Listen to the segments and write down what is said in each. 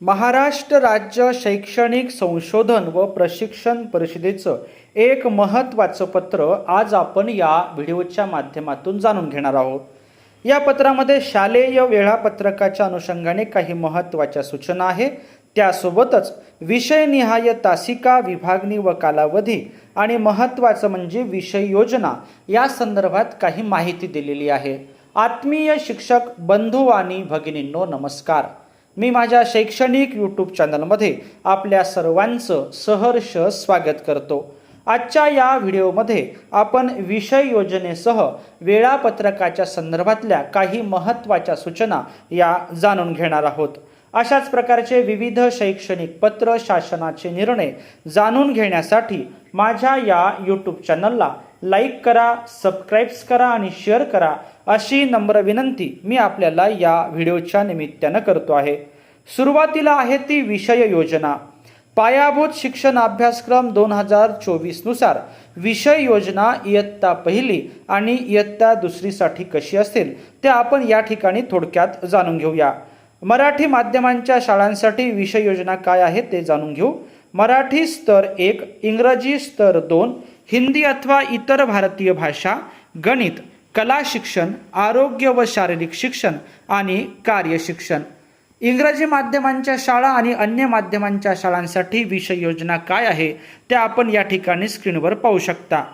महाराष्ट्र राज्य शैक्षणिक संशोधन व प्रशिक्षण परिषदेचं एक महत्त्वाचं पत्र आज आपण या व्हिडिओच्या माध्यमातून जाणून घेणार आहोत. या पत्रामध्ये शालेय वेळापत्रकाच्या अनुषंगाने काही महत्त्वाच्या सूचना आहे. त्यासोबतच विषयनिहाय तासिका विभागणी व कालावधी आणि महत्त्वाचं म्हणजे विषय योजना या संदर्भात काही माहिती दिलेली आहे. आत्मीय शिक्षक बंधू आणि भगिनींनो नमस्कार. मी माझ्या शैक्षणिक यूट्यूब चॅनलमध्ये आपल्या सर्वांचं सहर्ष स्वागत करतो. आजच्या या व्हिडिओमध्ये आपण विषय योजनेसह वेळापत्रकाच्या संदर्भातल्या काही महत्त्वाच्या सूचना या जाणून घेणार आहोत. अशाच प्रकारचे विविध शैक्षणिक पत्र शासनाचे निर्णय जाणून घेण्यासाठी माझ्या या यूट्यूब चॅनलला लाईक करा सबस्क्राईब्स करा आणि शेअर करा अशी नम्र विनंती मी आपल्याला या व्हिडिओच्या निमित्तानं करतो आहे. सुरुवातीला आहे ती विषय योजना. पायाभूत शिक्षण अभ्यासक्रम दोन हजार चोवीसनुसार विषय योजना इयत्ता पहिली आणि इयत्ता दुसरीसाठी कशी असेल ते आपण या ठिकाणी थोडक्यात जाणून घेऊया. मराठी माध्यमांच्या शाळांसाठी विषय योजना काय आहे ते जाणून घेऊ. मराठी स्तर एक इंग्रजी स्तर दोन हिंदी अथवा इतर भारतीय भाषा गणित कला शिक्षण आरोग्य व शारीरिक शिक्षण आणि कार्यशिक्षण इंग्रजी माध्यमांच्या शाळा आणि अन्य माध्यमांच्या शाळांसाठी विषय योजना काय आहे त्या आपण या ठिकाणी स्क्रीनवर पाहू शकता.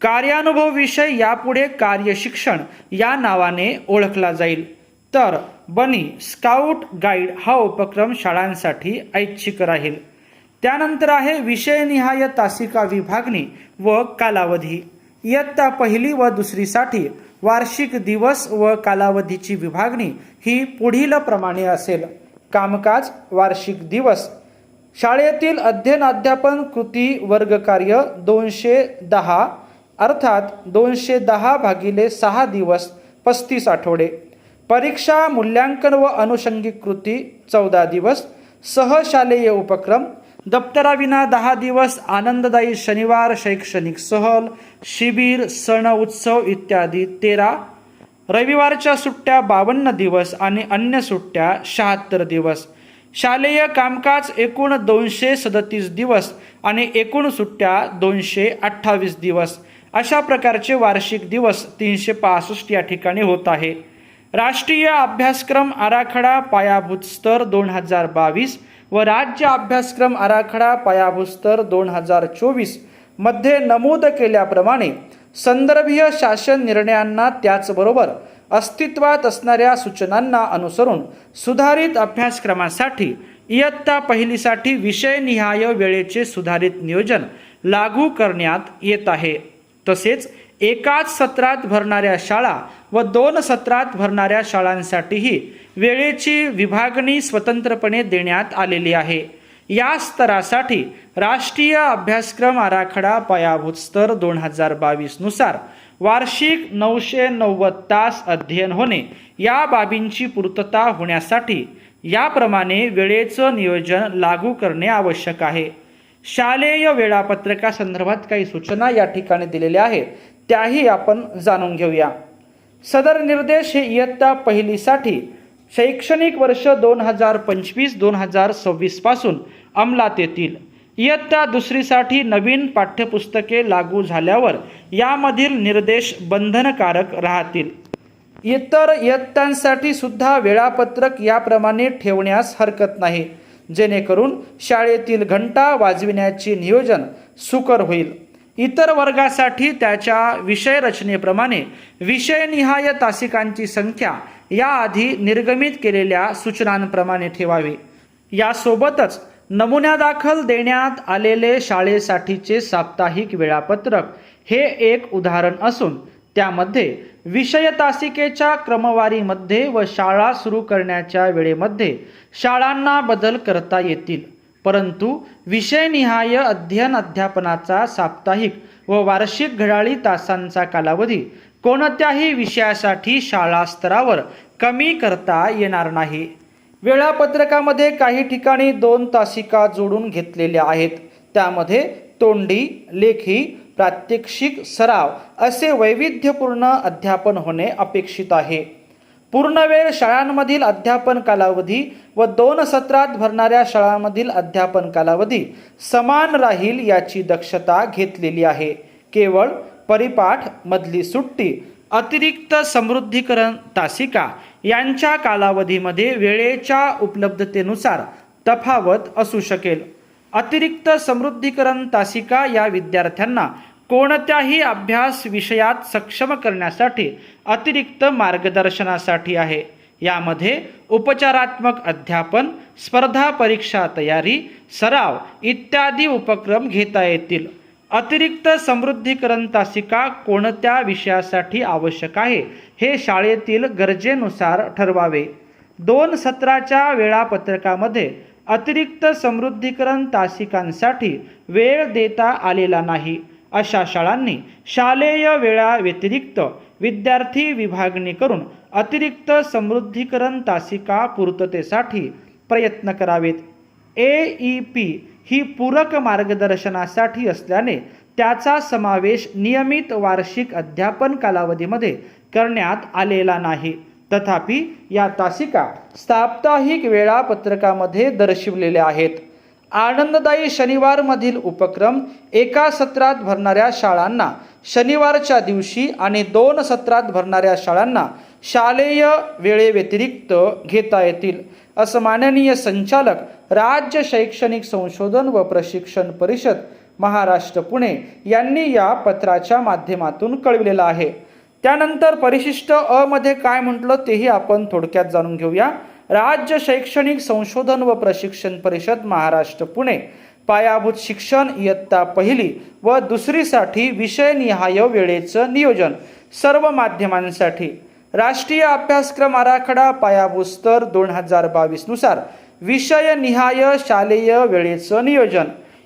कार्यानुभव विषय यापुढे कार्यशिक्षण या नावाने ओळखला जाईल. तर बनी स्काउट गाईड हा उपक्रम शाळांसाठी ऐच्छिक राहील. त्यानंतर आहे विषयनिहाय तासिका विभागणी व कालावधी. इयत्ता पहिली व दुसरीसाठी वार्षिक दिवस व कालावधीची विभागणी ही पुढील प्रमाणे असेल. कामकाज वार्षिक दिवस. शाळेतील अध्ययन अध्यापन कृती वर्गकार्य दोनशे दहा अर्थात दोनशे दहा भागिले सहा दिवस पस्तीस आठवडे. परीक्षा मूल्यांकन व अनुषंगिक कृती चौदा दिवस. सहशालेय उपक्रम दप्तराविना दहा दिवस आनंददायी शनिवार शैक्षणिक सहल शिबिर सण उत्सव इत्यादी. तेरा रविवारच्या सुट्ट्या बावन्न दिवस आणि अन्य सुट्ट्या शहात्तर दिवस. शालेय कामकाज एकूण दोनशे सदतीस दिवस आणि एकूण सुट्ट्या दोनशे अठ्ठावीस दिवस. अशा प्रकारचे वार्षिक दिवस तीनशे पासष्ट या ठिकाणी होत आहे. राष्ट्रीय अभ्यासक्रम आराखडा पायाभूत स्तर दोन हजार बावीस व राज्य अभ्यासक्रम आराखडा पायाभूस्तर दोन हजार चोवीसमध्ये नमूद केल्याप्रमाणे संदर्भीय शासन निर्णयांना त्याचबरोबर अस्तित्वात असणाऱ्या सूचनांना अनुसरून सुधारित अभ्यासक्रमासाठी इयत्ता पहिलीसाठी विषयनिहाय वेळेचे सुधारित नियोजन लागू करण्यात येत आहे. तसेच एकाच सत्रात भरणाऱ्या शाळा व दोन सत्रात भरणाऱ्या शाळांसाठीही वेळेची विभागणी स्वतंत्रपणे देण्यात आलेली आहे. या स्तरासाठी राष्ट्रीय अभ्यासक्रम आराखडा पायाभूत स्तर दोन हजार बावीसनुसार वार्षिक नऊशे नव्वद तास अध्ययन होणे या बाबींची पूर्तता होण्यासाठी याप्रमाणे वेळेचं नियोजन लागू करणे आवश्यक आहे. शालेय वेळापत्रकासंदर्भात काही सूचना या ठिकाणी दिलेल्या आहेत. त्याही आपण जाणून घेऊया. सदर निर्देश हे इयत्ता पहिलीसाठी शैक्षणिक वर्ष दोन हजार पंचवीस दोन हजार सव्वीसपासून अंमलात येतील. इयत्ता दुसरीसाठी नवीन पाठ्यपुस्तके लागू झाल्यावर यामधील निर्देश बंधनकारक राहतील. इतर इयत्तांसाठी सुद्धा वेळापत्रक याप्रमाणे ठेवण्यास हरकत नाही. जेणेकरून शाळेतील घंटा वाजविण्याचे नियोजन सुकर होईल. इतर वर्गासाठी त्याच्या विषय रचनेप्रमाणे विषयनिहाय तासिकांची संख्या याआधी निर्गमित केलेल्या सूचनांप्रमाणे ठेवावी. यासोबतच नमुन्यादाखल देण्यात आलेले शाळेसाठीचे साप्ताहिक वेळापत्रक हे एक उदाहरण असून त्यामध्ये विषय तासिकेच्या क्रमवारीमध्ये व शाळा सुरू करण्याच्या वेळेमध्ये शाळांना बदल करता येतील. परंतु विषयनिहाय अध्ययन अध्यापनाचा साप्ताहिक व वार्षिक घडाळी तासांचा कालावधी कोणत्याही विषयासाठी शाळा स्तरावर कमी करता येणार नाही. वेळापत्रकामध्ये काही ठिकाणी दोन तासिका जोडून घेतलेल्या आहेत. त्यामध्ये तोंडी लेखी प्रात्यक्षिक सराव असे वैविध्यपूर्ण अध्यापन होणे अपेक्षित आहे. पूर्णवेळ शाळांमधील अध्यापन कालावधी व दोन सत्रात भरणाऱ्या शाळांमधील अध्यापन कालावधी समान राहील याची दक्षता घेतलेली आहे. केवळ परिपाठ मधली सुट्टी अतिरिक्त समृद्धीकरण तासिका यांच्या कालावधीमध्ये वेळेच्या उपलब्धतेनुसार तफावत असू शकेल. अतिरिक्त समृद्धीकरण तासिका या विद्यार्थ्यांना कोणत्याही अभ्यास विषयात सक्षम करण्यासाठी अतिरिक्त मार्गदर्शनासाठी आहे. यामध्ये उपचारात्मक अध्यापन स्पर्धा परीक्षा तयारी सराव इत्यादी उपक्रम घेता येतील. अतिरिक्त समृद्धीकरण तासिका कोणत्या विषयासाठी आवश्यक आहे हे शाळेतील गरजेनुसार ठरवावे. दोन सत्राच्या वेळापत्रकामध्ये अतिरिक्त समृद्धीकरण तासिकांसाठी वेळ देता आलेला नाही. अशा शाळांनी शालेय वेळा व्यतिरिक्त विद्यार्थी विभागणी करून अतिरिक्त समृद्धीकरण तासिका पूर्ततेसाठी प्रयत्न करावेत. ए ई पी ही पूरक मार्गदर्शनासाठी असल्याने त्याचा समावेश नियमित वार्षिक अध्यापन कालावधीमध्ये करण्यात आलेला नाही. तथापि या तासिका साप्ताहिक वेळापत्रकामध्ये दर्शविलेल्या आहेत. आनंददायी शनिवारमधील उपक्रम एका सत्रात भरणाऱ्या शाळांना शनिवारच्या दिवशी आणि दोन सत्रात भरणाऱ्या शाळांना शालेय वेळेव्यतिरिक्त घेता येतील असं माननीय संचालक राज्य शैक्षणिक संशोधन व प्रशिक्षण परिषद महाराष्ट्र पुणे यांनी या पत्राच्या माध्यमातून कळविलेलं आहे. त्यानंतर परिशिष्ट अ मध्ये काय म्हटलं तेही आपण थोडक्यात जाणून घेऊया. राज्य शैक्षणिक संशोधन व प्रशिक्षण परिषद महाराष्ट्र पुणे. पायाभूत शिक्षण इयत्ता पहिली व दुसरीसाठी विषयनिहाय वेळेचं नियोजन. सर्व माध्यमांसाठी. राष्ट्रीय अभ्यासक्रम आराखडा पायाभूत स्तर दोन हजार बावीसनुसार विषयनिहाय शालेय वेळेचं नियोजन.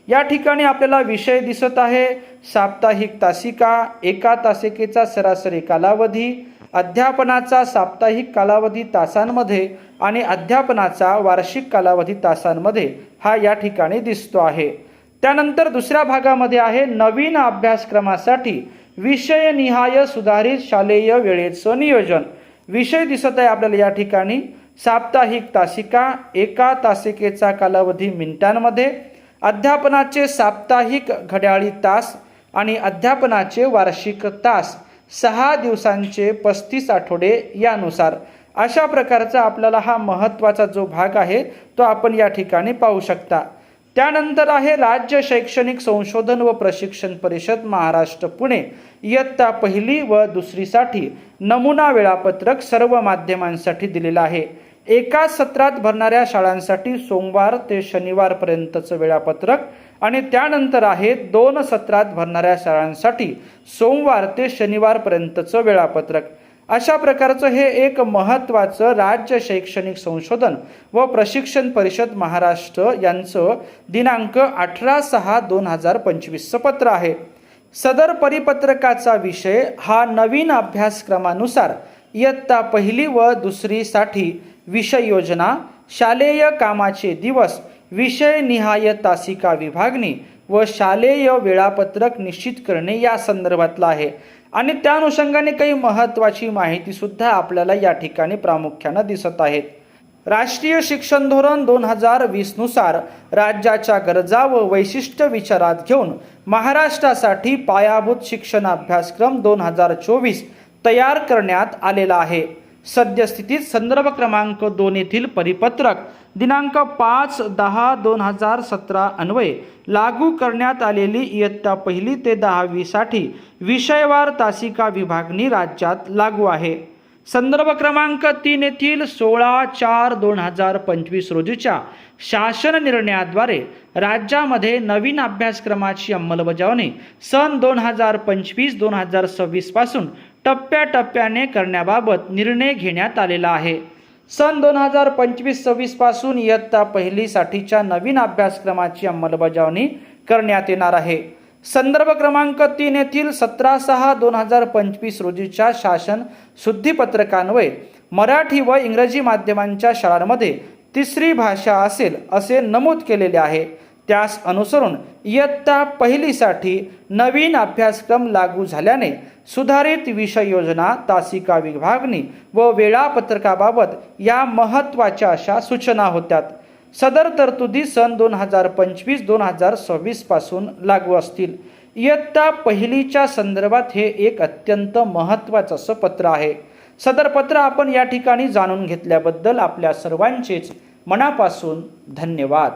या ठिकाणी आपल्याला विषय दिसत आहे. साप्ताहिक तासिका एका तासिकेचा सरासरी कालावधी अध्यापनाचा साप्ताहिक कालावधी तासांमध्ये आणि अध्यापनाचा वार्षिक कालावधी तासांमध्ये हा या ठिकाणी दिसतो आहे. त्यानंतर दुसऱ्या भागामध्ये आहे नवीन अभ्यासक्रमासाठी विषयनिहाय सुधारित शालेय वेळेचं नियोजन. विषय दिसत आहे आपल्याला या ठिकाणी. साप्ताहिक तासिका एका तासिकेचा कालावधी मिनिटांमध्ये अध्यापनाचे साप्ताहिक घड्याळी तास आणि अध्यापनाचे वार्षिक तास सहा दिवसांचे पस्तीस आठवडे यानुसार. अशा प्रकारचा आपल्याला हा महत्त्वाचा जो भाग आहे तो आपण या ठिकाणी पाहू शकता. त्यानंतर आहे राज्य शैक्षणिक संशोधन व प्रशिक्षण परिषद महाराष्ट्र पुणे. इयत्ता पहिली व दुसरीसाठी नमुना वेळापत्रक सर्व माध्यमांसाठी दिलेलं आहे. एका सत्रात भरणाऱ्या शाळांसाठी सोमवार ते शनिवारपर्यंतचं वेळापत्रक आणि त्यानंतर आहे दोन सत्रात भरणाऱ्या शाळांसाठी सोमवार ते शनिवारपर्यंतचं वेळापत्रक. अशा प्रकारचं हे एक महत्त्वाचं राज्य शैक्षणिक संशोधन व प्रशिक्षण परिषद महाराष्ट्र यांचं दिनांक अठरा सहा दोन हजार पंचवीसचं पत्र आहे. सदर परिपत्रकाचा विषय हा नवीन अभ्यासक्रमानुसार इयत्ता पहिली व दुसरीसाठी विषय योजना शालेय कामाचे दिवस विषय निहाय तासिका विभागणी व शालेय वेळापत्रक निश्चित करणे या संदर्भातलं आहे. आणि त्या अनुषंगाने काही महत्त्वाची माहितीसुद्धा आपल्याला या ठिकाणी प्रामुख्यानं दिसत आहेत राष्ट्रीय शिक्षण धोरण दोन हजार वीसनुसार राज्याच्या गरजा व वैशिष्ट्य विचारात घेऊन महाराष्ट्रासाठी पायाभूत शिक्षण अभ्यासक्रम दोन हजार चोवीस तयार करण्यात आलेला आहे. सद्यस्थितीत संदर्भ क्रमांक दोन येथील परिपत्रक दिनांक पाच दहा दोन हजार सतरा अन्वये लागू करण्यात आलेली इयत्ता पहिली ते दहावीसाठी विषयवार तासिका विभागणी राज्यात लागू आहे. संदर्भ क्रमांक तीन येथील सोळा चार दोन हजार पंचवीस रोजीच्या शासन निर्णयाद्वारे राज्यामध्ये नवीन अभ्यासक्रमाची अंमलबजावणी सन दोन हजार पंचवीस दोन हजार सव्वीसपासून टप्प्याटप्प्याने करण्याबाबत निर्णय घेण्यात आलेला आहे. सन दोन हजार पंचवीस सव्वीसपासून इयत्ता पहिलीसाठीच्या नवीन अभ्यासक्रमाची अंमलबजावणी करण्यात येणार आहे. संदर्भ क्रमांक तीन येथील सतरा सहा दोन हजार पंचवीस रोजीच्या शासन शुद्धीपत्रकान्वये मराठी व इंग्रजी माध्यमांच्या शाळांमध्ये तिसरी भाषा असेल असे नमूद केलेले आहे. त्यास अनुसरून इयत्ता पहिलीसाठी नवीन अभ्यासक्रम लागू झाल्याने सुधारित विषय योजना तासिका विभागणी व वेळापत्रकाबाबत या महत्त्वाच्या अशा सूचना होत्यात. सदर तरतुदी सन दोन हजार पंचवीस दोन हजार सव्वीसपासून लागू असतील. इयत्ता पहिलीच्या संदर्भात हे एक अत्यंत महत्त्वाचं असं पत्र आहे. सदर पत्र आपण या ठिकाणी जाणून घेतल्याबद्दल आपल्या सर्वांचेच मनापासून धन्यवाद.